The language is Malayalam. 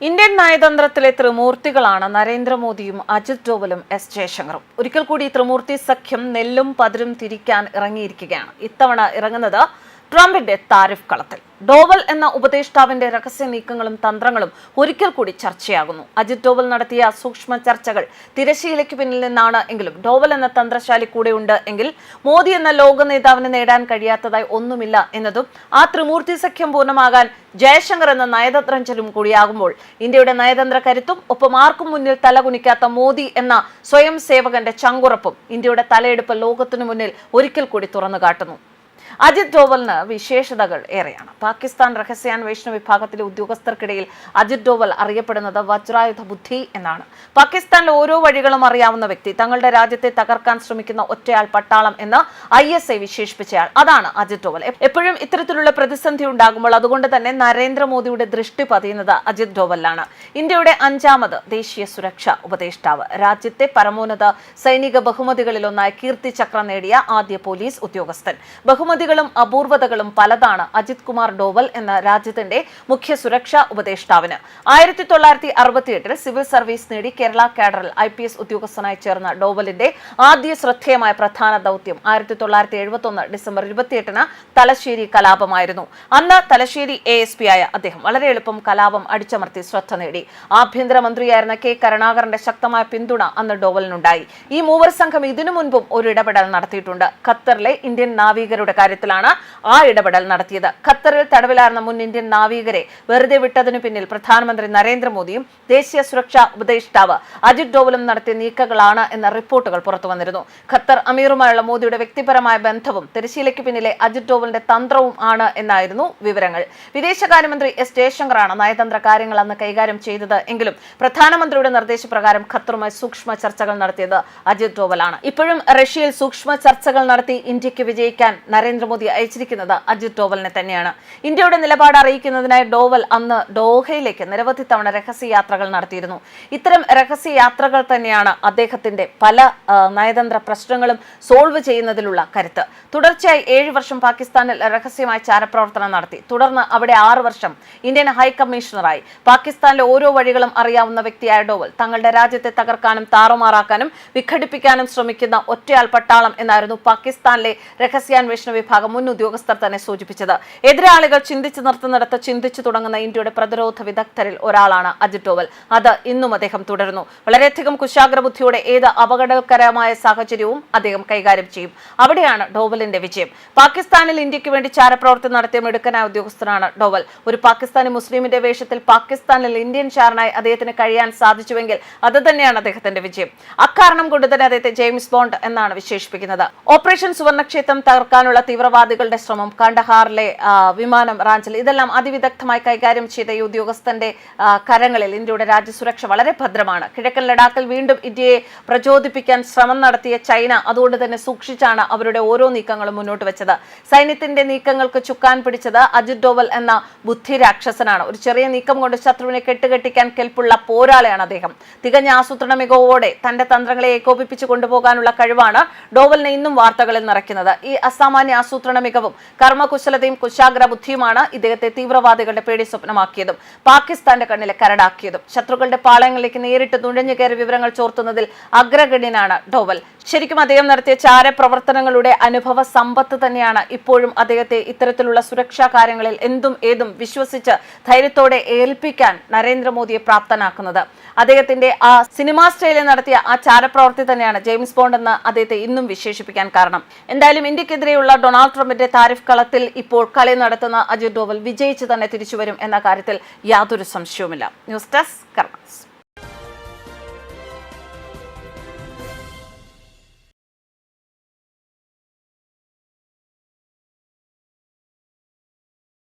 ഇന്ത്യൻ നയതന്ത്രത്തിലെ ത്രിമൂർത്തികളാണ് നരേന്ദ്രമോദിയും അജിത് ഡോവലും എസ് ജയശങ്കറും. ഒരിക്കൽ കൂടി ത്രിമൂർത്തി സഖ്യം നെല്ലും പതിരും തിരിക്കാൻ ഇറങ്ങിയിരിക്കുകയാണ്. ഇത്തവണ ഇറങ്ങുന്നത് ട്രംപിന്റെ താരിഫ് കളത്തിൽ. ഡോവൽ എന്ന ഉപദേഷ്ടാവിന്റെ രഹസ്യ നീക്കങ്ങളും തന്ത്രങ്ങളും ഒരിക്കൽ കൂടി ചർച്ചയാകുന്നു. അജിത് ഡോവൽ നടത്തിയ സൂക്ഷ്മ ചർച്ചകൾ തിരശീലയ്ക്ക് പിന്നിൽ നിന്നാണ് എങ്കിലും ഡോവൽ എന്ന തന്ത്രശാലി കൂടെ ഉണ്ട് എങ്കിൽ മോദി എന്ന ലോക നേതാവിന് നേടാൻ കഴിയാത്തതായി ഒന്നുമില്ല എന്നതും ആ ത്രിമൂർത്തി സഖ്യം പൂർണമാകാൻ ജയശങ്കർ എന്ന നയതന്ത്രജ്ഞരും കൂടിയാകുമ്പോൾ ഇന്ത്യയുടെ നയതന്ത്ര കരുത്തും ഒപ്പം ആർക്കും മുന്നിൽ തലകുനിക്കാത്ത മോദി എന്ന സ്വയം സേവകന്റെ ചങ്കുറപ്പും ഇന്ത്യയുടെ തലയെടുപ്പ് ലോകത്തിനു മുന്നിൽ ഒരിക്കൽ കൂടി തുറന്നു കാട്ടുന്നു. അജിത് ഡോവലിന് വിശേഷതകൾ ഏറെയാണ്. പാകിസ്ഥാൻ രഹസ്യാന്വേഷണ വിഭാഗത്തിലെ ഉദ്യോഗസ്ഥർക്കിടയിൽ അജിത് ഡോവൽ അറിയപ്പെടുന്നത് വജ്രായുധ ബുദ്ധി എന്നാണ്. പാകിസ്ഥാനിലെ ഓരോ വഴികളും അറിയാവുന്ന വ്യക്തി തങ്ങളുടെ രാജ്യത്തെ തകർക്കാൻ ശ്രമിക്കുന്ന ഒറ്റയാൾ പട്ടാളം എന്ന് ഐ എസ് ഐ വിശേഷിപ്പിച്ചയാൾ. അതാണ് അജിത് ഡോവൽ. എപ്പോഴും ഇത്തരത്തിലുള്ള പ്രതിസന്ധി ഉണ്ടാകുമ്പോൾ അതുകൊണ്ട് തന്നെ നരേന്ദ്രമോദിയുടെ ദൃഷ്ടി പതിയുന്നത് അജിത് ഡോവലിലാണ്. ഇന്ത്യയുടെ അഞ്ചാമത് ദേശീയ സുരക്ഷാ ഉപദേഷ്ടാവ്. രാജ്യത്തെ പരമോന്നത സൈനിക ബഹുമതികളിലൊന്നായ കീർത്തി ചക്ര നേടിയ ആദ്യ പോലീസ് ഉദ്യോഗസ്ഥൻ. ബഹുമതികളും അപൂർവതകളും പലതാണ് അജിത് കുമാർ ഡോവൽ എന്ന രാജ്യത്തിന്റെ മുഖ്യ സുരക്ഷാ ഉപദേഷ്ടാവിന്. ആയിരത്തി തൊള്ളായിരത്തി അറുപത്തിയെട്ടിൽ സിവിൽ സർവീസ് നേടി കേരള കാഡറിൽ ഐ പി എസ് ഉദ്യോഗസ്ഥനായി ചേർന്ന ഡോവലിന്റെ ആദ്യ ശ്രദ്ധേയമായ പ്രധാന ദൗത്യം ആയിരത്തി തൊള്ളായിരത്തി എഴുപത്തി ഒന്ന് ഡിസംബർ ഇരുപത്തിയെട്ടിന് തലശ്ശേരി കലാപമായിരുന്നു. അന്ന് തലശ്ശേരി എ എസ് പി ആയ അദ്ദേഹം വളരെ എളുപ്പം കലാപം അടിച്ചമർത്തി ശ്രദ്ധ നേടി. ആഭ്യന്തരമന്ത്രിയായിരുന്ന കെ കരുണാകരന്റെ ശക്തമായ പിന്തുണ അന്ന് ഡോവലിനുണ്ടായി. ഈ മൂവർ സംഘം ഇതിനു മുൻപും ഒരു ഇടപെടൽ നടത്തിയിട്ടുണ്ട്. ഖത്തറിലെ ഇന്ത്യൻ നാവികരുടെ കാര്യത്തിലാണ് ആ ഇടപെടൽ നടത്തിയത്. ഖത്തറിൽ തടവിലാർന്ന മുൻ ഇന്ത്യൻ നാവികരെ വെറുതെ വിട്ടതിനു പിന്നിൽ പ്രധാനമന്ത്രി നരേന്ദ്രമോദിയും ദേശീയ സുരക്ഷാ ഉപദേഷ്ടാവ് അജിത് ഡോവലും നടത്തിയ നീക്കങ്ങളാണ് എന്ന റിപ്പോർട്ടുകൾ പുറത്തു വന്നിരുന്നു. ഖത്തർ അമീറുമായുള്ള മോദിയുടെ വ്യക്തിപരമായ ബന്ധവും തിരശീലയ്ക്ക് പിന്നിലെ അജിത് ഡോവലിന്റെ തന്ത്രവും ആണ് എന്നായിരുന്നു വിവരങ്ങൾ. വിദേശകാര്യമന്ത്രി എസ് ജയശങ്കറാണ് നയതന്ത്ര കാര്യങ്ങൾ അന്ന് കൈകാര്യം ചെയ്തത് എങ്കിലും പ്രധാനമന്ത്രിയുടെ നിർദ്ദേശപ്രകാരം ഖത്തറുമായി സൂക്ഷ്മ ചർച്ചകൾ നടത്തിയത് അജിത് ഡോവലാണ്. ഇപ്പോഴും റഷ്യയിൽ സൂക്ഷ്മ ചർച്ചകൾ നടത്തി ഇന്ത്യയ്ക്ക് വിജയിക്കാൻ നരേന്ദ്രമോദി അയച്ചിരിക്കുന്നത് അജിത് ഡോവലിനെ തന്നെയാണ്. ഇന്ത്യയുടെ നിലപാട് അറിയിക്കുന്നതിനായി ഡോവൽ അന്ന് ദോഹയിലേക്ക് നിരവധി തവണ രഹസ്യ യാത്രകൾ നടത്തിയിരുന്നു. ഇത്തരം രഹസ്യ യാത്രകൾ തന്നെയാണ് അദ്ദേഹത്തിന്റെ പല നയതന്ത്ര പ്രശ്നങ്ങളും സോൾവ് ചെയ്യുന്നതിലുള്ള കരുത്ത്. തുടർച്ചയായി ഏഴ് വർഷം പാകിസ്ഥാനിൽ രഹസ്യമായി ചാരപ്രവർത്തനം നടത്തി. തുടർന്ന് അവിടെ ആറ് വർഷം ഇന്ത്യൻ ഹൈക്കമ്മീഷണറായി പാകിസ്ഥാനിലെ ഓരോ വഴികളും അറിയാവുന്ന വ്യക്തിയായ ഡോവൽ തങ്ങളുടെ രാജ്യത്തെ തകർക്കാനും താറുമാറാക്കാനും വിഘടിപ്പിക്കാനും ശ്രമിക്കുന്ന ഒറ്റയാൾ പട്ടാളം എന്നായിരുന്നു പാകിസ്ഥാനിലെ രഹസ്യാന്വേഷണ വിഭാഗം മുൻ ഉദ്യോഗസ്ഥർ തന്നെ സൂചിപ്പിച്ചത്. എതിരാളികൾ ചിന്തിച്ചു നിർത്തുന്നിടത്ത് ചിന്തിച്ചു തുടങ്ങുന്ന ഇന്ത്യയുടെ പ്രതിരോധ വിദഗ്ധരിൽ ഒരാളാണ് അജിത് ഡോവൽ. അത് ഇന്നും അദ്ദേഹം തുടരുന്നു. വളരെയധികം കുശാഗ്ര ബുദ്ധിയോടെ ഏത് അപകടകരമായ സാഹചര്യവും അദ്ദേഹം കൈകാര്യം ചെയ്യും. അവിടെയാണ് ഡോവലിന്റെ വിജയം. പാകിസ്ഥാനിൽ ഇന്ത്യയ്ക്ക് വേണ്ടി ചാരപ്രവർത്തി നടത്തിയ മിടുക്കനായ ഉദ്യോഗസ്ഥനാണ് ഡോവൽ. ഒരു പാകിസ്ഥാനി മുസ്ലിമിന്റെ വേഷത്തിൽ പാകിസ്ഥാനിൽ ഇന്ത്യൻ ചാരനായി അദ്ദേഹത്തിന് കഴിയാൻ സാധിച്ചുവെങ്കിൽ അത് തന്നെയാണ് അദ്ദേഹത്തിന്റെ വിജയം. അക്കാരണം കൊണ്ട് തന്നെ അദ്ദേഹത്തെ ജെയിംസ് ബോണ്ട് എന്നാണ് വിശേഷിപ്പിക്കുന്നത്. ഓപ്പറേഷൻ സുവർണക്ഷേത്രം തകർക്കാനുള്ള തീവ്രവാദികളുടെ ശ്രമം കണ്ടഹാറിലെ വിമാനം റാഞ്ചൽ ഇതെല്ലാം അതിവിദഗ്ധമായി കൈകാര്യം ചെയ്ത ഈ ഉദ്യോഗസ്ഥന്റെ കരങ്ങളിൽ ഇന്ത്യയുടെ രാജ്യസുരക്ഷ വളരെ ഭദ്രമാണ്. കിഴക്കൻ ലഡാക്കിൽ വീണ്ടും ഇന്ത്യയെ പ്രചോദിപ്പിക്കാൻ ശ്രമം നടത്തിയ ചൈന അതുകൊണ്ട് തന്നെ സൂക്ഷിച്ചാണ് അവരുടെ ഓരോ നീക്കങ്ങളും മുന്നോട്ട് വെച്ചത്. സൈന്യത്തിന്റെ നീക്കങ്ങൾക്ക് ചുക്കാൻ പിടിച്ചത് അജിത് ഡോവൽ എന്ന ബുദ്ധി രാക്ഷസനാണ്. ഒരു ചെറിയ നീക്കം കൊണ്ട് ശത്രുവിനെ കെട്ടുകെട്ടിക്കാൻ കെൽപ്പുള്ള പോരാളിയാണ് അദ്ദേഹം. തികഞ്ഞ ആസൂത്രണ മികവോടെ തന്റെ തന്ത്രങ്ങളെ ഏകോപിപ്പിച്ചു കൊണ്ടുപോകാനുള്ള കഴിവാണ് ഡോവലിനെ ഇന്നും വാർത്തകളിൽ നിറയ്ക്കുന്നത്. ഈ അസാമാന്യ ആസൂത്രണ മികവും കർമ്മകുശലതയും കുശാഗ്ര ബുദ്ധിയുമാണ് ഇദ്ദേഹത്തെ തീവ്രവാദികളുടെ പേടി സ്വപ്നമാക്കിയതും പാകിസ്ഥാന്റെ കണ്ണിലെ കരടാക്കിയതും. ശത്രുക്കളുടെ പാളയങ്ങളിലേക്ക് നേരിട്ട് നുഴഞ്ഞു കയറി വിവരങ്ങൾ ചോർത്തുന്നതിൽ അഗ്രഗണ്യനാണ് ഡോവൽ. ശരിക്കും അദ്ദേഹം നടത്തിയ ചാരപ്രവർത്തനങ്ങളുടെ അനുഭവ സമ്പത്ത് തന്നെയാണ് ഇപ്പോഴും അദ്ദേഹത്തെ ഇത്തരത്തിലുള്ള സുരക്ഷാ കാര്യങ്ങളിൽ എന്തും ഏതും വിശ്വസിച്ച് ധൈര്യത്തോടെ ഏൽപ്പിക്കാൻ നരേന്ദ്രമോദിയെ പ്രാപ്തനാക്കുന്നത്. അദ്ദേഹത്തിന്റെ ആ സിനിമാ സ്റ്റൈലിൽ നടത്തിയ ആ ചാരപ്രവർത്തി തന്നെയാണ് ജെയിംസ് ബോണ്ട് എന്ന് അദ്ദേഹത്തെ ഇന്നും വിശേഷിപ്പിക്കാൻ കാരണം. എന്തായാലും ഇന്ത്യക്കെതിരെയുള്ള ഡൊണാൾഡ് ട്രംപിന്റെ താരിഫ് കളത്തിൽ ഇപ്പോൾ കളി നടത്തുന്ന അജിത് ഡോവൽ വിജയിച്ച് തന്നെ തിരിച്ചുവരും എന്ന കാര്യത്തിൽ യാതൊരു സംശയവുമില്ല. News desk കർമ്മസ്